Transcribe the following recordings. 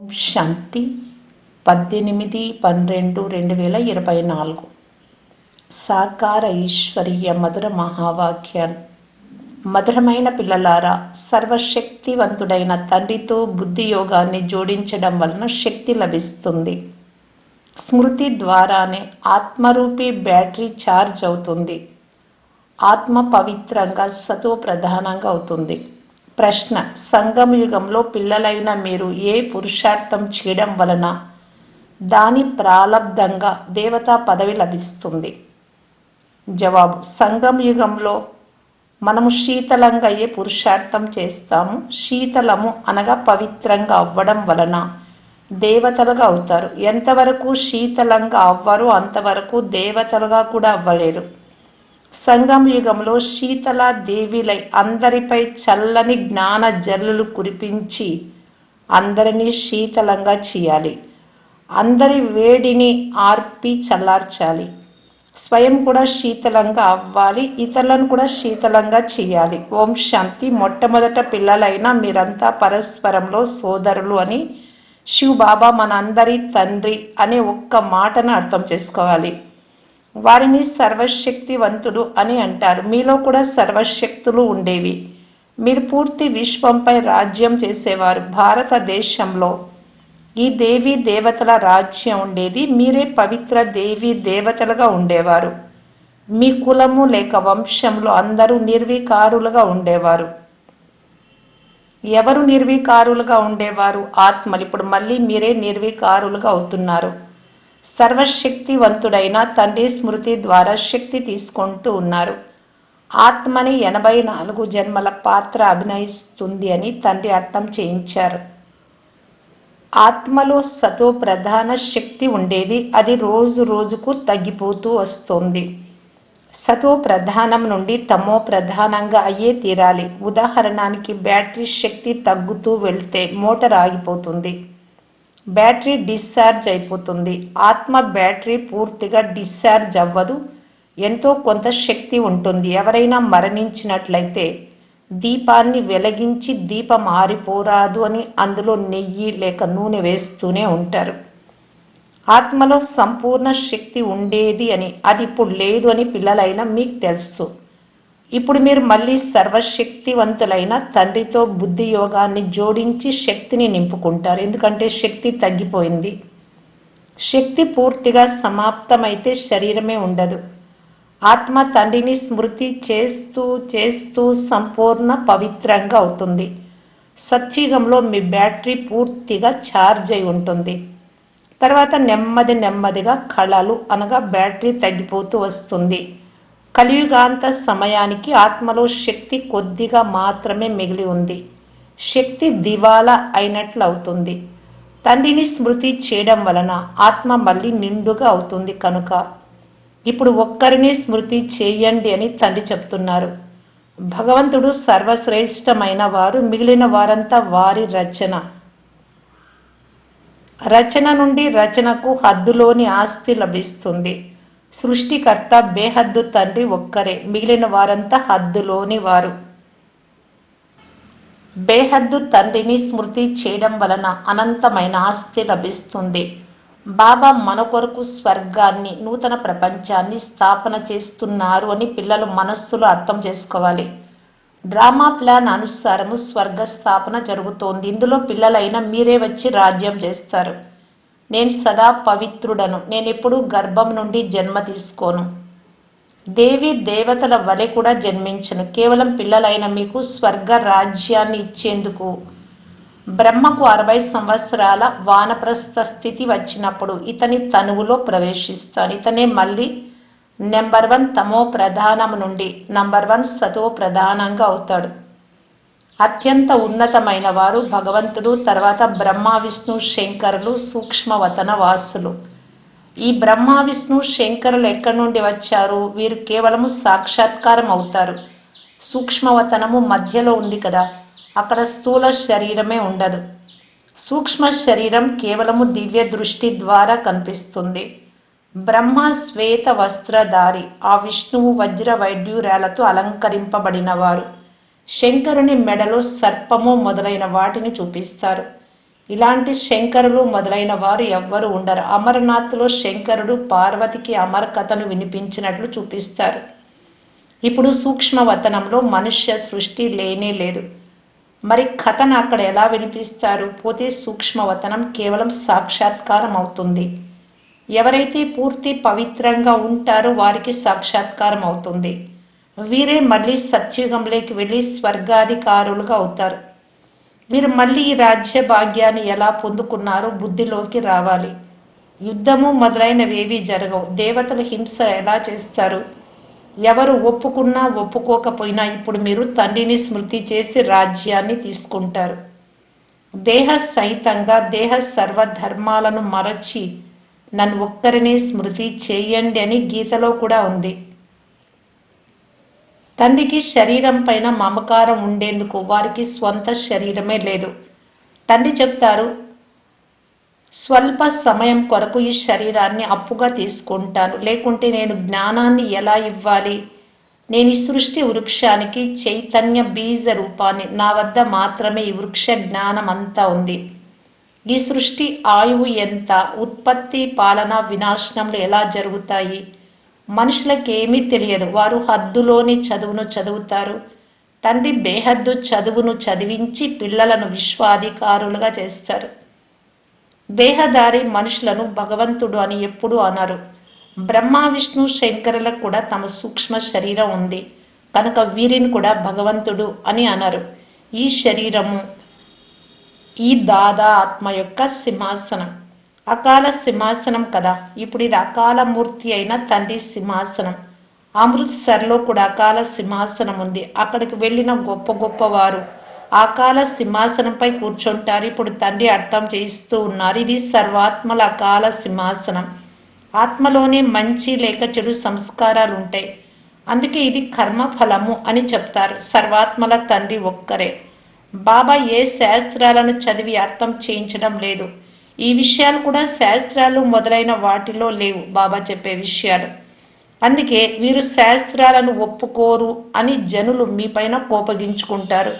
శాంతి పద్దెనిమిది పన్నెండు రెండు వేల ఇరవై నాలుగు. సాకార ఐశ్వర్య మధుర మహావాక్యాలు మధురమైన పిల్లలారా సర్వశక్తివంతుడైన తండ్రితో బుద్ధి యోగాన్ని జోడించడం వలన శక్తి లభిస్తుంది. స్మృతి ద్వారానే ఆత్మరూపి బ్యాటరీ ఛార్జ్ అవుతుంది. ఆత్మ పవిత్రంగా సతో ప్రధానంగా అవుతుంది. ప్రశ్న. సంగమ యుగంలో పిల్లలైన మీరు ఏ పురుషార్థం చేయడం వలన దాని ప్రాలబ్ధంగా దేవతా పదవి లభిస్తుంది? జవాబు. సంగం యుగంలో మనము శీతలంగా ఏ పురుషార్థం చేస్తాము? శీతలము అనగా పవిత్రంగా అవ్వడం వలన దేవతలుగా అవుతారు. ఎంతవరకు శీతలంగా అవ్వరు అంతవరకు దేవతలుగా కూడా అవ్వలేరు. సంగం యుగంలో శీతల దేవిలై అందరిపై చల్లని జ్ఞాన జల్లులు కురిపించి అందరినీ శీతలంగా చేయాలి. అందరి వేడిని ఆర్పి చల్లార్చాలి. స్వయం కూడా శీతలంగా అవ్వాలి. ఇతరులను కూడా శీతలంగా చేయాలి. ఓం శాంతి. మొట్టమొదట పిల్లలైన మీరంతా పరస్పరంలో సోదరులు అని శివ బాబా మనందరి తండ్రి అనే ఒక్క మాటను అర్థం చేసుకోవాలి. వారిని సర్వశక్తివంతుడు అని అంటారు. మీలో కూడా సర్వశక్తులు ఉండేవి. మీరు పూర్తి విశ్వంపై రాజ్యం చేసేవారు. భారతదేశంలో ఈ దేవీ దేవతల రాజ్యం ఉండేది. మీరే పవిత్ర దేవీ దేవతలుగా ఉండేవారు. మీ కులము లేక వంశంలో అందరూ నిర్వికారులుగా ఉండేవారు. ఎవరు నిర్వికారులుగా ఉండేవారు? ఆత్మలు. ఇప్పుడు మళ్ళీ మీరే నిర్వికారులుగా అవుతున్నారు. సర్వశక్తివంతుడైన తండ్రి స్మృతి ద్వారా శక్తి తీసుకుంటూ ఉన్నారు. ఆత్మని ఎనభై నాలుగు జన్మల పాత్ర అభినయిస్తుంది అని తండ్రి అర్థం చేయించారు. ఆత్మలో సతో ప్రధాన శక్తి ఉండేది అది రోజు రోజుకు తగ్గిపోతూ వస్తుంది. సతో ప్రధానం నుండి తమో ప్రధానంగా అయ్యే తీరాలి. ఉదాహరణానికి బ్యాటరీ శక్తి తగ్గుతూ వెళ్తే మోటార్ ఆగిపోతుంది. బ్యాటరీ డిశ్చార్జ్ అయిపోతుంది. ఆత్మ బ్యాటరీ పూర్తిగా డిశ్చార్జ్ అవ్వదు. ఎంతో కొంత శక్తి ఉంటుంది. ఎవరైనా మరణించినట్లయితే దీపాన్ని వెలిగించి దీపం ఆరిపోరాదు అని అందులో నెయ్యి లేక నూనె వేస్తూనే ఉంటారు. ఆత్మలో సంపూర్ణ శక్తి ఉండేది అని అది ఇప్పుడు లేదు అని పిల్లలైనా మీకు తెలుసు. ఇప్పుడు మీరు మళ్ళీ సర్వశక్తివంతులైన తండ్రితో బుద్ధి యోగాన్ని జోడించి శక్తిని నింపుకుంటారు. ఎందుకంటే శక్తి తగ్గిపోయింది. శక్తి పూర్తిగా సమాప్తమైతే శరీరమే ఉండదు. ఆత్మ తండ్రిని స్మృతి చేస్తూ చేస్తూ సంపూర్ణ పవిత్రంగా అవుతుంది. సత్యుగంలో మీ బ్యాటరీ పూర్తిగా ఛార్జ్ అయి ఉంటుంది. తర్వాత నెమ్మది నెమ్మదిగా కళలు అనగా బ్యాటరీ తగ్గిపోతూ వస్తుంది. కలియుగాంత సమయానికి ఆత్మలో శక్తి కొద్దిగా మాత్రమే మిగిలి ఉంది. శక్తి దివాలా అయినట్లు అవుతుంది తండ్రిని స్మృతి చేయడం వలన ఆత్మ మళ్ళీ నిండుగా అవుతుంది కనుక. ఇప్పుడు ఒక్కరిని స్మృతి చేయండి అని తండ్రి చెప్తున్నారు. భగవంతుడు సర్వశ్రేష్టమైన వారు మిగిలిన వారంతా వారి రచన. రచన నుండి రచనకు హద్దులోని ఆస్తి లభిస్తుంది. సృష్టికర్త బేహద్దు తండ్రి ఒక్కరే మిగిలిన వారంతా హద్దులోని వారు. బేహద్దు తండ్రిని స్మృతి చేయడం వలన అనంతమైన ఆస్తి లభిస్తుంది. బాబా మన కొరకు స్వర్గాన్ని నూతన ప్రపంచాన్ని స్థాపన చేస్తున్నారు అని పిల్లలు మనస్సులో అర్థం చేసుకోవాలి. డ్రామా ప్లాన్ అనుసారము స్వర్గ స్థాపన జరుగుతోంది. ఇందులో పిల్లలైన మీరే వచ్చి రాజ్యం చేస్తారు. నేను సదా పవిత్రుడను. నేను ఎప్పుడూ గర్భం నుండి జన్మ తీసుకోను. దేవి దేవతల వలె కూడా జన్మించను. కేవలం పిల్లలైన మీకు స్వర్గ రాజ్యాన్ని ఇచ్చేందుకు. బ్రహ్మకు అరవై సంవత్సరాల వానప్రస్థ స్థితి వచ్చినప్పుడు ఇతని తనువులో ప్రవేశిస్తాను. ఇతనే మళ్ళీ నెంబర్ వన్ తమో ప్రధానం నుండి నంబర్ వన్ సతో ప్రధానంగా అవుతాడు. అత్యంత ఉన్నతమైన వారు భగవంతుడు తర్వాత బ్రహ్మ విష్ణు శంకరులు సూక్ష్మవతన వాసులు. ఈ బ్రహ్మ విష్ణు శంకరులు ఎక్కడి నుండి వచ్చారు? వీరు కేవలము సాక్షాత్కారం అవుతారు. సూక్ష్మవతనము మధ్యలో ఉంది కదా అక్కడ స్థూల శరీరమే ఉండదు. సూక్ష్మ శరీరం కేవలము దివ్య దృష్టి ద్వారా కనిపిస్తుంది. బ్రహ్మ శ్వేత వస్త్రధారి ఆ విష్ణువు వజ్ర వైడ్యూరాలతో అలంకరింపబడినవారు. శంకరుని మెడలో సర్పము మొదలైన వాటిని చూపిస్తారు. ఇలాంటి శంకరులు మొదలైన వారు ఎవ్వరు ఉండరు. అమరనాథ్లో శంకరుడు పార్వతికి అమర కథను వినిపించినట్లు చూపిస్తారు. ఇప్పుడు సూక్ష్మవతనంలో మనుష్య సృష్టి లేనే లేదు. మరి కథను అక్కడ ఎలా వినిపిస్తారు? పోతే సూక్ష్మవతనం కేవలం సాక్షాత్కారం అవుతుంది. ఎవరైతే పూర్తి పవిత్రంగా ఉంటారో వారికి సాక్షాత్కారం అవుతుంది. వీరే మళ్ళీ సత్యుగంలోకి వెళ్ళి స్వర్గాధికారులుగా అవుతారు. వీరు మళ్ళీ ఈ రాజ్య భాగ్యాన్ని ఎలా పొందుకున్నారో బుద్ధిలోకి రావాలి. యుద్ధము మొదలైనవేవి జరగవు. దేవతల హింస ఎలా చేస్తారు? ఎవరు ఒప్పుకున్నా ఒప్పుకోకపోయినా ఇప్పుడు మీరు తండ్రిని స్మృతి చేసి రాజ్యాన్ని తీసుకుంటారు. దేహ సహితంగా దేహ సర్వధర్మాలను మరచి నన్ను ఒక్కరిని స్మృతి చేయండి అని గీతలో కూడా ఉంది. తండ్రికి శరీరం పైన మమకారం ఉండేందుకు వారికి స్వంత శరీరమే లేదు. తండ్రి చెప్తారు స్వల్ప సమయం కొరకు ఈ శరీరాన్ని అప్పుగా తీసుకుంటాను. లేకుంటే నేను జ్ఞానాన్ని ఎలా ఇవ్వాలి? నేను ఈ సృష్టి వృక్షానికి చైతన్య బీజ రూపాన్ని నా వద్ద మాత్రమే ఈ వృక్ష జ్ఞానం అంతా ఉంది. ఈ సృష్టి ఆయువు ఎంత? ఉత్పత్తి పాలన వినాశనములు ఎలా జరుగుతాయి? మనుషులకు ఏమీ తెలియదు. వారు హద్దులోని చదువును చదువుతారు. తండ్రి బేహద్దు చదువును చదివించి పిల్లలను విశ్వాధికారులుగా చేస్తారు. దేహదారి మనుషులను భగవంతుడు అని ఎప్పుడూ అన్నారు బ్రహ్మ విష్ణు శంకరులకు కూడా తమ సూక్ష్మ శరీరం ఉంది. కనుక వీరిని కూడా భగవంతుడు అని అన్నారు ఈ శరీరము ఈ దాదా ఆత్మ యొక్క సింహాసనం. అకాల సింహాసనం కదా. ఇప్పుడు ఇది అకాల మూర్తి అయిన తండ్రి సింహాసనం. అమృత్సర్లో కూడా అకాల సింహాసనం ఉంది. అక్కడికి వెళ్ళిన గొప్ప గొప్ప వారు అకాల సింహాసనంపై కూర్చుంటారు. ఇప్పుడు తండ్రి అర్థం చేయిస్తూ ఉన్నారు. ఇది సర్వాత్మల అకాల సింహాసనం. ఆత్మలోనే మంచి లేక చెడు సంస్కారాలు ఉంటాయి. అందుకే ఇది కర్మఫలము అని చెప్తారు. సర్వాత్మల తండ్రి ఒక్కరే. బాబా ఏ శాస్త్రాలను చదివి అర్థం చేయించడం లేదు. ఈ విషయాలు కూడా శాస్త్రాలు మొదలైన వాటిలో లేవు బాబా చెప్పే విషయాలు. అందుకే వీరు శాస్త్రాలను ఒప్పుకోరు అని జనులు మీపైన కోపగించుకుంటారు.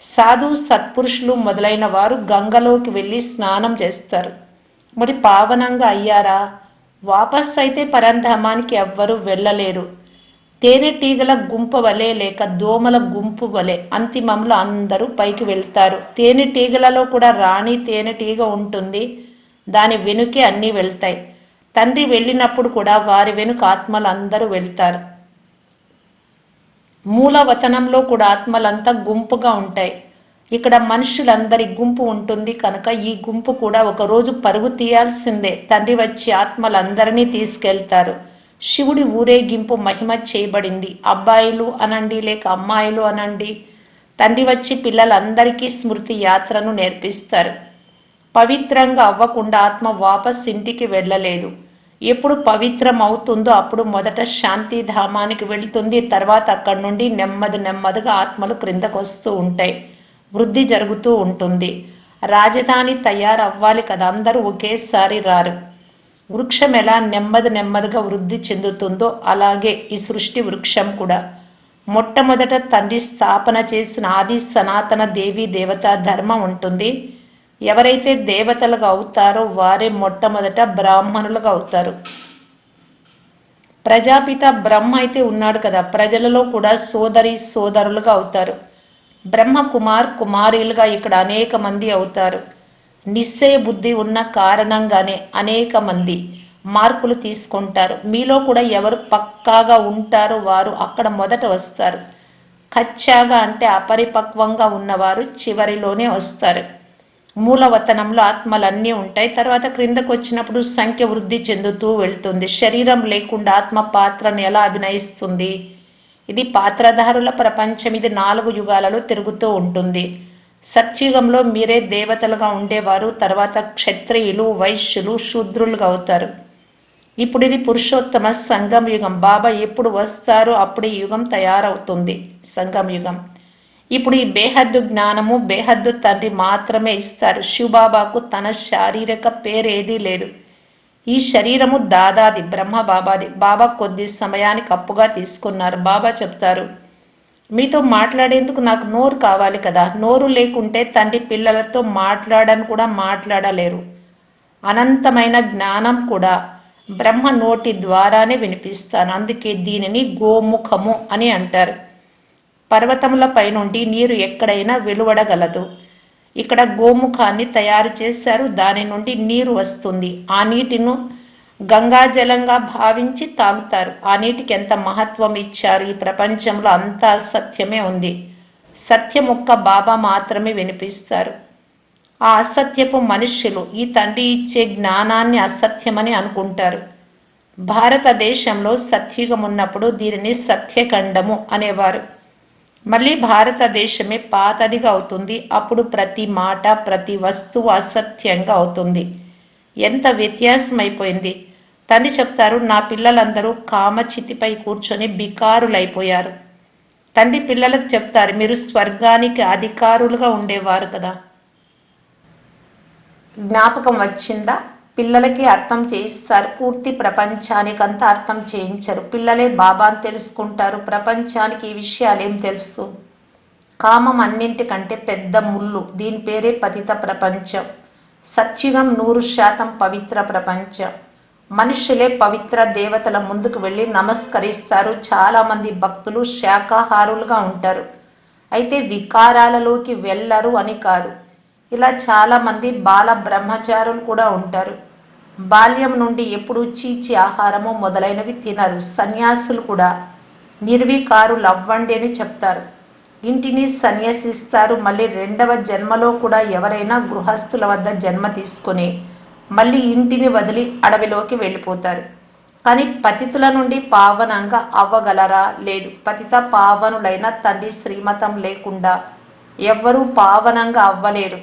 సాధు సత్పురుషులు మొదలైన వారు గంగలోకి వెళ్ళి స్నానం చేస్తారు. మరి పావనంగా అయ్యారా? వాపస్ అయితే పరంధామానికి ఎవ్వరూ వెళ్ళలేరు. తేనెటీగల గుంపు వలె లేక దోమల గుంపు వలె అంతిమంలో అందరూ పైకి వెళ్తారు. తేనెటీగలలో కూడా రాణి తేనెటీగ ఉంటుంది. దాని వెనుకే అన్నీ వెళ్తాయి. తండ్రి వెళ్ళినప్పుడు కూడా వారి వెనుక ఆత్మలు అందరూ వెళ్తారు. మూలవతనంలో కూడా ఆత్మలంతా గుంపుగా ఉంటాయి. ఇక్కడ మనుషులందరి గుంపు ఉంటుంది కనుక ఈ గుంపు కూడా ఒకరోజు పరుగు తీయాల్సిందే. తండ్రి వచ్చి ఆత్మలందరినీ తీసుకెళ్తారు. శివుడి ఊరేగింపు మహిమ చేయబడింది. అబ్బాయిలు అనండి లేక అమ్మాయిలు అనండి తండ్రి వచ్చి పిల్లలందరికీ స్మృతి యాత్రను నేర్పిస్తారు. పవిత్రంగా అవ్వకుండా ఆత్మ వాపస్ ఇంటికి వెళ్ళలేదు. ఎప్పుడు పవిత్రం అవుతుందో అప్పుడు మొదట శాంతిధామానికి వెళ్తుంది. తర్వాత అక్కడి నుండి నెమ్మది నెమ్మదిగా ఆత్మలు క్రిందకు వస్తూ ఉంటాయి. వృద్ధి జరుగుతూ ఉంటుంది. రాజధాని తయారవ్వాలి కదా అందరూ ఒకేసారి రారు. వృక్షం ఎలా నెమ్మది నెమ్మదిగా వృద్ధి చెందుతుందో అలాగే ఈ సృష్టి వృక్షం కూడా. మొట్టమొదట తండ్రి స్థాపన చేసిన ఆది సనాతన దేవి దేవత ధర్మం ఉంటుంది. ఎవరైతే దేవతలుగా అవుతారో వారే మొట్టమొదట బ్రాహ్మణులుగా అవుతారు. ప్రజాపిత బ్రహ్మ అయితే ఉన్నాడు కదా ప్రజలలో కూడా సోదరి సోదరులుగా అవుతారు. బ్రహ్మ కుమార్ కుమారీలుగా ఇక్కడ అనేక మంది అవుతారు. నిశ్చయ బుద్ధి ఉన్న కారణంగానే అనేక మంది మార్పులు తీసుకుంటారు. మీలో కూడా ఎవరు పక్కాగా ఉంటారో వారు అక్కడ మొదట వస్తారు. కచ్చాగా అంటే అపరిపక్వంగా ఉన్నవారు చివరిలోనే వస్తారు. మూలవతనంలో ఆత్మలన్నీ ఉంటాయి. తర్వాత క్రిందకు వచ్చినప్పుడు సంఖ్య వృద్ధి చెందుతూ వెళ్తుంది. శరీరం లేకుండా ఆత్మ పాత్రను ఎలా అభినయిస్తుంది? ఇది పాత్రధారుల ప్రపంచం. ఇది నాలుగు యుగాలలో తిరుగుతూ ఉంటుంది. సత్యుగంలో మీరే దేవతలుగా ఉండేవారు తర్వాత క్షత్రియులు వైశ్యులు శూద్రులుగా అవుతారు. ఇప్పుడు ఇది పురుషోత్తమ సంగం యుగం. బాబా ఎప్పుడు వస్తారో అప్పుడు ఈ యుగం తయారవుతుంది. సంగం యుగం. ఇప్పుడు ఈ బేహద్దు జ్ఞానము బేహద్దు తండ్రి మాత్రమే ఇస్తారు. శివబాబాకు తన శారీరక పేరేదీ లేదు. ఈ శరీరము దాదాది బ్రహ్మ బాబాది. బాబా కొద్ది సమయానికి అప్పుగా తీసుకున్నారు. బాబా చెప్తారు మీతో మాట్లాడేందుకు నాకు నోరు కావాలి కదా. నోరు లేకుంటే తండ్రి పిల్లలతో మాట్లాడని కూడా మాట్లాడలేరు. అనంతమైన జ్ఞానం కూడా బ్రహ్మ నోటి ద్వారానే వినిపిస్తాను. అందుకే దీనిని గోముఖము అని అంటారు. పర్వతములపై నుండి నీరు ఎక్కడైనా వెలువడగలదు. ఇక్కడ గోముఖాన్ని తయారు చేశారు. దాని నుండి నీరు వస్తుంది. ఆ నీటిను గంగాజలంగా భావించి తాగుతారు. ఆ నీటికి ఎంత మహత్వం ఇచ్చారు? ఈ ప్రపంచంలో అంత అసత్యమే ఉంది. సత్యం ఒక్క బాబా మాత్రమే వినిపిస్తారు. ఆ అసత్యపు మనుష్యులు ఈ తండ్రి ఇచ్చే జ్ఞానాన్ని అసత్యమని అనుకుంటారు. భారతదేశంలో సత్యుగం ఉన్నప్పుడు దీనిని సత్యఖండము అనేవారు. మళ్ళీ భారతదేశమే పాతదిగా అవుతుంది. అప్పుడు ప్రతి మాట ప్రతి వస్తువు అసత్యంగా అవుతుంది. ఎంత వ్యత్యాసం అయిపోయింది తండ్రి చెప్తారు నా పిల్లలందరూ కామచితిపై కూర్చొని బికారులైపోయారు. తండ్రి పిల్లలకు చెప్తారు మీరు స్వర్గానికి అధికారులుగా ఉండేవారు కదా. జ్ఞాపకం వచ్చిందా? పిల్లలకి అర్థం చేయిస్తారు పూర్తి ప్రపంచానికి అంతా అర్థం చేయించరు. పిల్లలే బాబాని తెలుసుకుంటారు ప్రపంచానికి ఈ విషయాలు ఏం తెలుసు? కామం అన్నింటికంటే పెద్ద ముళ్ళు దీని పేరే పతిత ప్రపంచం. సత్యుగం నూరు శాతం పవిత్ర ప్రపంచం. మనుషులే పవిత్ర దేవతల ముందుకు వెళ్ళి నమస్కరిస్తారు. చాలామంది భక్తులు శాకాహారులుగా ఉంటారు. అయితే వికారాలలోకి వెళ్ళరు అని కాదు. ఇలా చాలామంది బాల బ్రహ్మచారులు కూడా ఉంటారు. బాల్యం నుండి ఎప్పుడు చీచి ఆహారము మొదలైనవి తినరు. సన్యాసులు కూడా నిర్వికారులు అవ్వండి అని చెప్తారు. ఇంటిని సన్యసిస్తారు. మళ్ళీ రెండవ జన్మలో కూడా ఎవరైనా గృహస్థుల వద్ద జన్మ తీసుకునే మళ్ళీ ఇంటిని వదిలి అడవిలోకి వెళ్ళిపోతారు. కానీ పతితుల నుండి పావనంగా అవ్వగలరా? లేదు. పతిత పావనులైన తండ్రి శ్రీమతం లేకుండా ఎవ్వరూ పావనంగా అవ్వలేరు.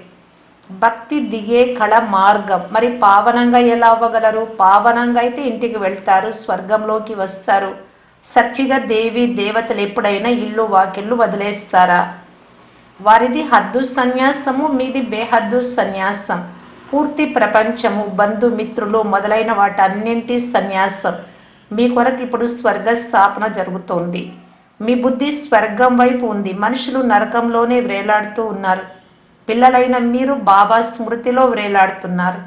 భక్తి దిగే కళ మార్గం. మరి పావనంగా ఎలా అవ్వగలరు? పావనంగా అయితే ఇంటికి వెళ్తారు స్వర్గంలోకి వస్తారు. సత్యుగ దేవి దేవతలు ఎప్పుడైనా ఇల్లు వాకిళ్ళు వదిలేస్తారా? వారిది హద్దు సన్యాసము మీది బేహద్దు సన్యాసం. పూర్తి ప్రపంచము బంధుమిత్రులు మొదలైన వాటన్నింటి సన్యాసం. మీ కొరకు ఇప్పుడు స్వర్గ స్థాపన జరుగుతోంది. మీ బుద్ధి స్వర్గం వైపు ఉంది. మనుషులు నరకంలోనే వ్రేలాడుతూ ఉన్నారు. పిల్లలైన మీరు బాబా స్మృతిలో వ్రేలాడుతున్నారు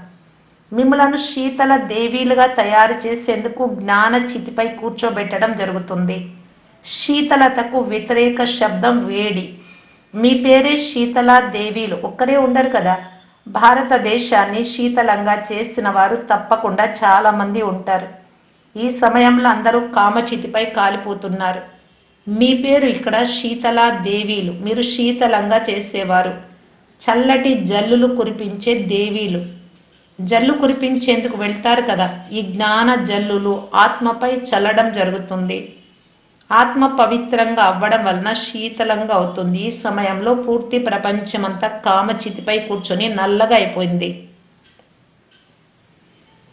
మిమ్మలను శీతల దేవీలుగా తయారు చేసేందుకు జ్ఞాన చితిపై కూర్చోబెట్టడం జరుగుతుంది. శీతలతకు వ్యతిరేక శబ్దం వేడి. మీ పేరే శీతల దేవీలు. ఒక్కరే ఉండరు కదా? భారతదేశాన్ని శీతలంగా చేసిన వారు తప్పకుండా చాలామంది ఉంటారు. ఈ సమయంలో అందరూ కామచితిపై కాలిపోతున్నారు. మీ పేరు ఇక్కడ శీతల దేవీలు. మీరు శీతలంగా చేసేవారు. చల్లటి జల్లులు కురిపించే దేవీలు. జల్లు కురిపించేందుకు వెళ్తారు కదా. ఈ జ్ఞాన జల్లులు ఆత్మపై చల్లడం జరుగుతుంది. ఆత్మ పవిత్రంగా అవ్వడం వలన శీతలంగా అవుతుంది. ఈ సమయంలో పూర్తి ప్రపంచమంతా కామచితిపై కూర్చొని నల్లగా అయిపోయింది.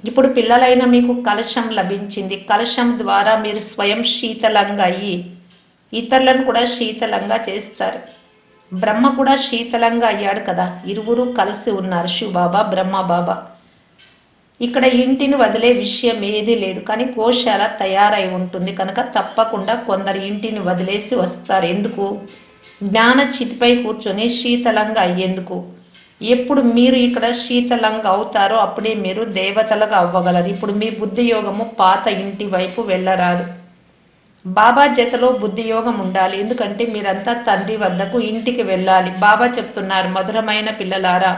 ఇప్పుడు పిల్లలైన మీకు కలశం లభించింది. కలశం ద్వారా మీరు స్వయం శీతలంగా అయ్యి ఇతరులను కూడా శీతలంగా చేస్తారు. బ్రహ్మ కూడా శీతలంగా అయ్యాడు కదా. ఇరువురు కలిసి ఉన్నారు. శివబాబా బ్రహ్మ బాబా. ఇక్కడ ఇంటిని వదిలే విషయం ఏదీ లేదు. కానీ కోశాల తయారై ఉంటుంది. కనుక తప్పకుండా కొందరు ఇంటిని వదిలేసి వస్తారు. ఎందుకు? జ్ఞాన చితిపై కూర్చొని శీతలంగా అయ్యేందుకు. ఎప్పుడు మీరు ఇక్కడ శీతలంగా అవుతారో అప్పుడే మీరు దేవతలుగా అవ్వగలరు. ఇప్పుడు మీ బుద్ధి యోగము పాత ఇంటి వైపు వెళ్ళరాదు. బాబా జతలో బుద్ధి యోగం ఉండాలి. ఎందుకంటే మీరంతా తండ్రి వద్దకు ఇంటికి వెళ్ళాలి. బాబా చెప్తున్నారు మధురమైన పిల్లలారా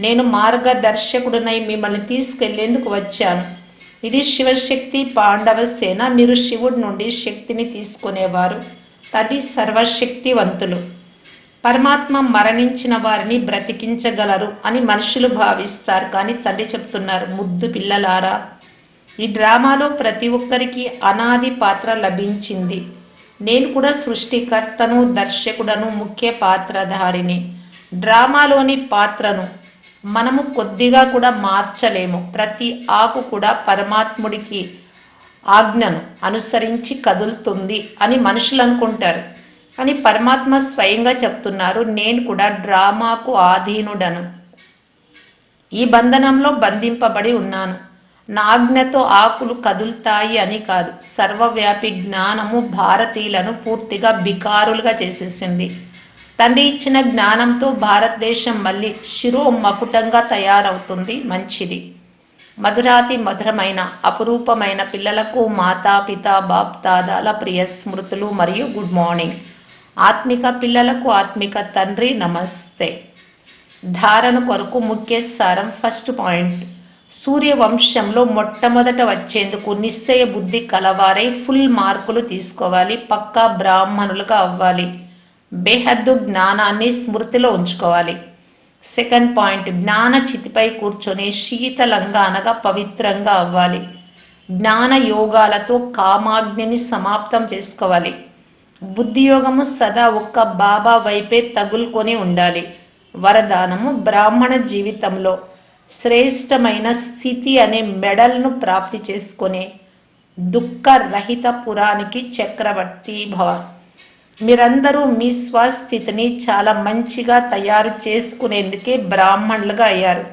నేను మార్గదర్శకుడినై మిమ్మల్ని తీసుకెళ్ళేందుకు వచ్చాను. ఇది శివశక్తి పాండవ సేన. మీరు శివుడి నుండి శక్తిని తీసుకునేవారు. తది సర్వశక్తివంతులు. పరమాత్మ మరణించిన వారిని బ్రతికించగలరు అని మనుషులు భావిస్తారు. కానీ తండ్రి చెప్తున్నారు ముద్దు పిల్లలారా ఈ డ్రామాలో ప్రతి ఒక్కరికి అనాది పాత్ర లభించింది. నేను కూడా సృష్టికర్తను దర్శకుడను ముఖ్య పాత్రధారిని. డ్రామాలోని పాత్రను మనము కొద్దిగా కూడా మార్చలేము. ప్రతి ఆకు కూడా పరమాత్ముడికి ఆజ్ఞను అనుసరించి కదులుతుంది అని మనుషులు అనుకుంటారు. అని పరమాత్మ స్వయంగా చెప్తున్నారు నేను కూడా డ్రామాకు ఆధీనుడను. ఈ బంధనంలో బంధింపబడి ఉన్నాను. నాజ్ఞతో ఆకులు కదులుతాయి అని కాదు సర్వవ్యాపి జ్ఞానము భారతీయులను పూర్తిగా బికారులుగా చేసేసింది. తండ్రి ఇచ్చిన జ్ఞానంతో భారతదేశం మళ్ళీ శిరో మకుటంగా తయారవుతుంది. మంచిది. మధురాతి మధురమైన అపురూపమైన పిల్లలకు మాతాపిత బాప్ దాదాల ప్రియ స్మృతులు మరియు గుడ్ మార్నింగ్. ఆత్మిక పిల్లలకు ఆత్మిక తండ్రి నమస్తే. ధారణ కొరకు ముఖ్య సారం ఫస్ట్ పాయింట్. సూర్యవంశంలో మొట్టమొదట వచ్చేందుకు నిశ్చయ బుద్ధి కలవారై ఫుల్ మార్కులు తీసుకోవాలి. పక్కా బ్రాహ్మణులుగా అవ్వాలి. బేహద్దు జ్ఞానాన్ని స్మృతిలో ఉంచుకోవాలి. సెకండ్ పాయింట్ జ్ఞాన చితిపై కూర్చొని శీతలంగా అనగా పవిత్రంగా అవ్వాలి. జ్ఞాన యోగాలతో కామాగ్నిని సమాప్తం చేసుకోవాలి. బుద్ధియోగము సదా ఒక్క బాబా వైపే తగులుకొని ఉండాలి. వరదానము బ్రాహ్మణ జీవితంలో శ్రేష్టమైన స్థితి అనే మెడల్ను ప్రాప్తి చేసుకునే దుఃఖరహిత పురానికి చక్రవర్తి భవ మీరందరూ మీ స్వస్థితిని చాలా మంచిగా తయారు చేసుకునేందుకే బ్రాహ్మణులుగా అయ్యారు.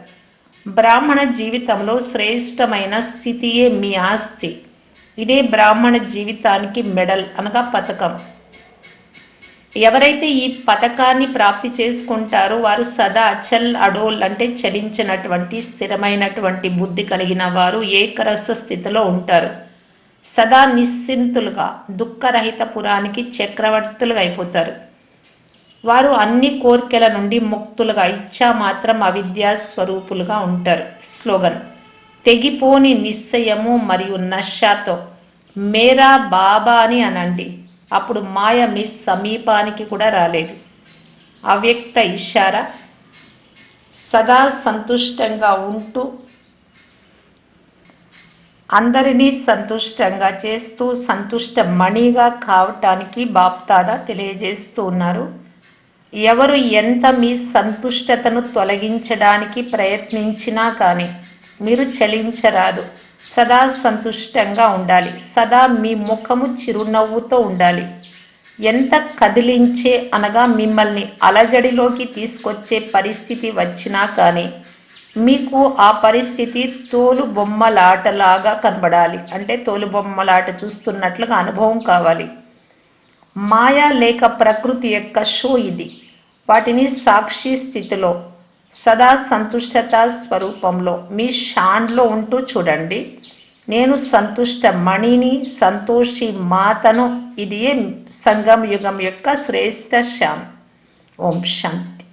బ్రాహ్మణ జీవితంలో శ్రేష్టమైన స్థితియే మీ ఆస్తి. ఇదే బ్రాహ్మణ జీవితానికి మెడల్ అనగా పథకం. ఎవరైతే ఈ పథకాన్ని ప్రాప్తి చేసుకుంటారో వారు సదా అచల్ అడోల్ అంటే చలించినటువంటి స్థిరమైనటువంటి బుద్ధి కలిగిన వారు ఏకరస స్థితిలో ఉంటారు. సదా నిశ్చింతులుగా దుఃఖరహిత పురానికి చక్రవర్తులుగా అయిపోతారు. వారు అన్ని కోర్కెల నుండి ముక్తులుగా ఇచ్చా మాత్రం అవిద్యా స్వరూపులుగా ఉంటారు. స్లోగన్ తెగిపోని నిశ్చయము మరియు నషాతో మేరా బాబా అని అనండి. అప్పుడు మాయ మీ సమీపానికి కూడా రాలేదు. అవ్యక్త ఇషారా సదా సంతుష్టంగా ఉంటూ అందరినీ సంతుష్టంగా చేస్తూ సంతుష్ట మణిగా కావటానికి బాప్తాదా తెలియజేస్తూ ఉన్నారు. ఎవరు ఎంత మీ సంతుష్టతను తొలగించడానికి ప్రయత్నించినా కానీ మీరు చలించరాదు. సదా సంతుష్టంగా ఉండాలి. సదా మీ ముఖము చిరునవ్వుతో ఉండాలి. ఎంత కదిలించే అనగా మిమ్మల్ని అలజడిలోకి తీసుకొచ్చే పరిస్థితి వచ్చినా కానీ మీకు ఆ పరిస్థితి తోలు బొమ్మలాటలాగా కనబడాలి. అంటే తోలు బొమ్మలాట చూస్తున్నట్లుగా అనుభవం కావాలి. మాయా లేక ప్రకృతి యొక్క షో ఇది. వాటిని సాక్షి స్థితిలో సదా సంతుష్టత స్వరూపంలో మీ షాన్లో ఉంటూ చూడండి. నేను సంతుష్ట మణిని సంతోషి మాతను ఇది సంగం యుగం యొక్క శ్రేష్ట శాన్ ఓం శాంతి.